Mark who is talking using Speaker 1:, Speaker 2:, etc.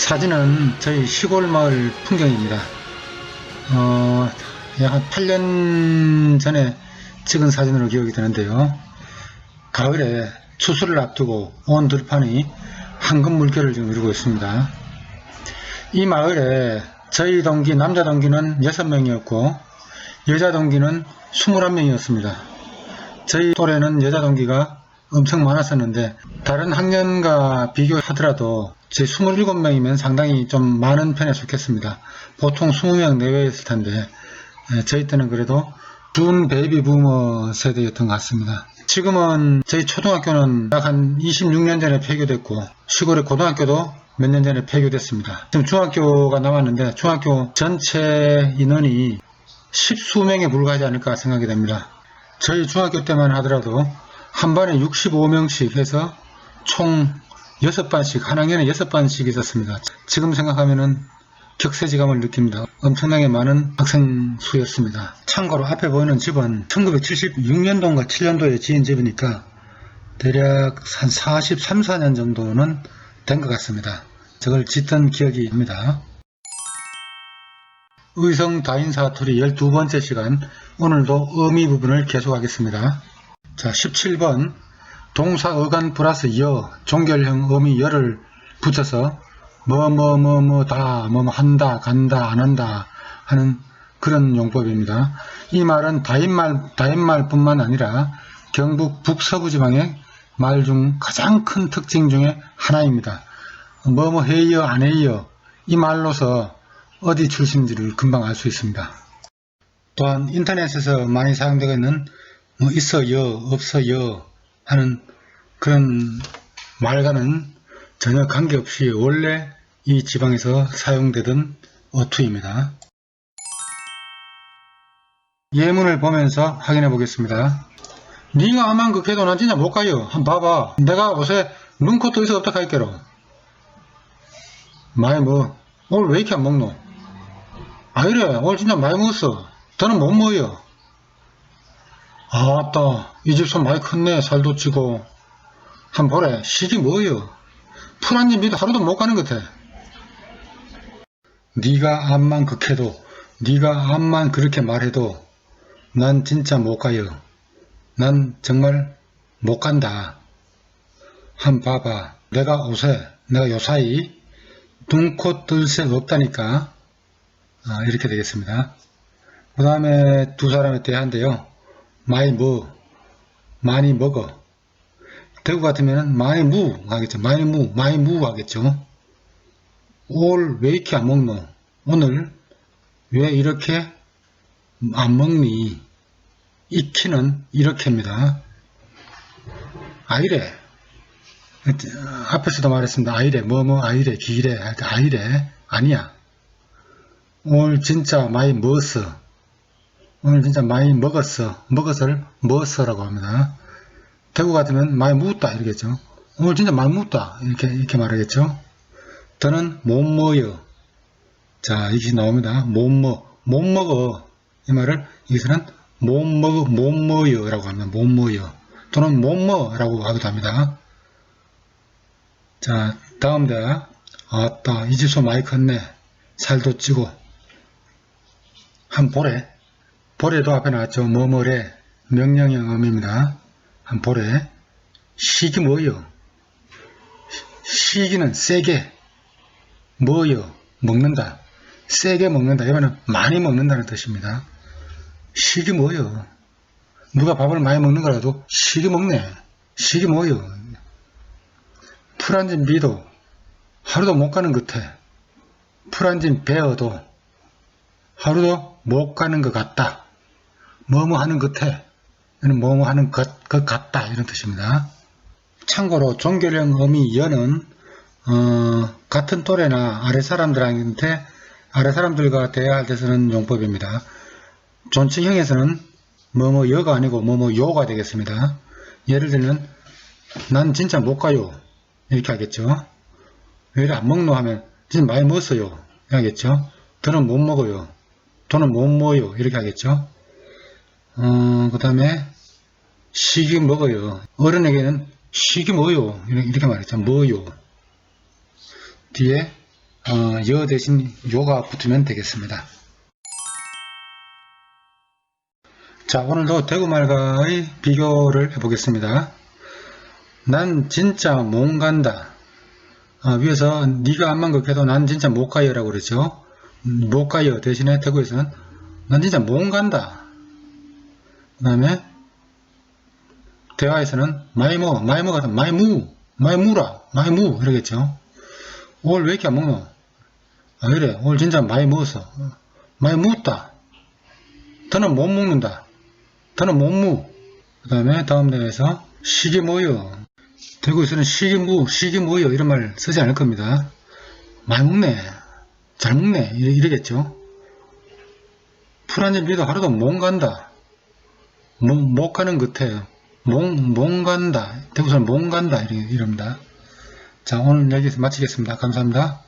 Speaker 1: 사진은 저희 시골 마을 풍경입니다. 어, 약 한 8년 전에 찍은 사진으로 기억이 되는데요. 가을에 추수를 앞두고 온 들판이 황금 물결을 지금 이루고 있습니다. 이 마을에 저희 동기, 남자 동기는 6명이었고, 여자 동기는 21명이었습니다. 저희 또래는 여자 동기가 엄청 많았었는데, 다른 학년과 비교하더라도 제 27명이면 상당히 좀 많은 편에 속했습니다. 보통 20명 내외였을 텐데, 예, 저희 때는 그래도 준 베이비 부머 세대였던 것 같습니다. 지금은 저희 초등학교는 약 한 26년 전에 폐교됐고 시골의 고등학교도 몇 년 전에 폐교됐습니다. 지금 중학교가 남았는데 중학교 전체 인원이 십수 명에 불과하지 않을까 생각이 됩니다. 저희 중학교 때만 하더라도 한 반에 65명씩 해서 총 6반씩, 한 학년에 6반씩 있었습니다. 지금 생각하면은 격세지감을 느낍니다. 엄청나게 많은 학생 수였습니다. 참고로 앞에 보이는 집은 1976년도인가 7년도에 지은 집이니까 대략 한 43, 4년 정도는 된 것 같습니다. 저걸 짓던 기억이 납니다. 의성 다인 사투리 12번째 시간 오늘도 의미 부분을 계속하겠습니다. 자 17번 동사 어간 플러스 여 종결형 의미 여를 붙여서 뭐 뭐 뭐 뭐다 뭐 뭐 한다 간다 안 한다 하는 그런 용법입니다. 이 말은 다인말 다인말뿐만 아니라 경북 북서부 지방의 말 중 가장 큰 특징 중에 하나입니다. 뭐 뭐 해요 안 해요 이 말로서 어디 출신인지를 금방 알 수 있습니다. 또한 인터넷에서 많이 사용되고 있는 뭐 있어요 없어요 하는 그런 말과는 전혀 관계없이 원래 이 지방에서 사용되던 어투입니다. 예문을 보면서 확인해 보겠습니다. 네가 암만 극해도 난 진짜 못 가요. 한번 봐봐. 내가 옷에 눈코 떠 있어 없다 할게로. 많이 뭐 오늘 왜 이렇게 안 먹노? 아 이래 오늘 진짜 많이 먹었어. 더는 못 먹어요. 아따 이집손 많이 컸네 살도 찌고 한 보래 식이 뭐예요? 풀한 입 밑에 하루도 못 가는 것 같아. 네가 암만 극해도 네가 암만 그렇게 말해도 난 진짜 못 가요. 난 정말 못 간다. 한 봐봐. 내가 옷에 내가 요사이 눈코 뜰 새 없다니까. 아, 이렇게 되겠습니다. 그 다음에 두 사람에 대한데요. 많이 뭐 많이 먹어. 대구 같으면 많이 무 하겠죠. 많이 무, 많이 무 하겠죠. 올 왜 이렇게 안 먹노? 오늘 왜 이렇게 안 먹니? 익히는 이렇게입니다. 아이래. 앞에서도 말했습니다. 아이래. 뭐뭐 아이래. 기래. 할때 아이래. 아니야. 오늘 진짜 많이 먹었어. 오늘 진짜 많이 먹었어. 먹었을 먹었어라고 합니다. 대구 같으면 많이 묵었다 이러겠죠. 오늘 진짜 많이 묵었다 이렇게 이렇게 말하겠죠. 더는 못 먹어요. 자 이것이 나옵니다. 못 먹, 못 먹어 이 말을 여기서는 못 먹어 못 먹어요라고 합니다. 못 먹어요. 또는 못 먹어라고 하기도 합니다. 자 다음 대 아따 이 집소 많이 컸네. 살도 찌고 한 보래 보래도 앞에 나왔죠. 뭐뭐래 명령형 음입니다. 한 보래 시기 뭐요? 시기는 세게 뭐요? 먹는다. 세게 먹는다. 이거는 많이 먹는다는 뜻입니다. 시기 뭐요? 누가 밥을 많이 먹는 거라도 시기 먹네. 시기 뭐요? 풀안진 비도 하루도 못 가는 것 같아. 풀안진 배어도 하루도 못 가는 것 같다. 뭐뭐 하는 것 같아. 뭐뭐 하는 것, 것 같다. 이런 뜻입니다. 참고로 종결형 어미 여는 어, 같은 또래나 아래 사람들한테 아래 사람들과 대화할 때 쓰는 용법입니다. 존칭형에서는 뭐뭐 여가 아니고 뭐뭐 요가 되겠습니다. 예를 들면 난 진짜 못 가요. 이렇게 하겠죠. 왜 이래 안 먹노 하면 진짜 많이 먹었어요. 하겠죠. 더는 못 먹어요. 돈은 못 모어요. 이렇게 하겠죠. 어, 그 다음에 시기 먹어요. 어른에게는 시기 뭐요? 이렇게 말했죠. 뭐요? 뒤에 어, 여 대신 요가 붙으면 되겠습니다. 자, 오늘도 대구말과의 비교를 해보겠습니다. 난 진짜 못 간다. 아, 위에서 네가 안만 극해도 난 진짜 못 가요라고 그러죠. 음, 못 가요 대신에 대구에서는 난 진짜 못 간다. 그 다음에 대화에서는 마이모, 마이모가 마이무, 마이무라, 마이무 이러겠죠. 오늘 왜 이렇게 안 먹노? 아 그래 오늘 진짜 많이 먹었어. 많이 먹었다. 더는 못 먹는다. 더는 못 먹. 그 다음에 다음 대에서 시기 뭐여. 대구에서는 시기 무, 시기 뭐여 이런 말 쓰지 않을 겁니다. 많이 먹네. 잘 먹네. 이러- 이러겠죠. 풀한잔 비도 하루도 못 간다. 못, 못 가는 것 같아요. 못, 못 간다. 대구에서는 못 간다. 이럽니다. 자, 오늘 여기서 마치겠습니다. 감사합니다.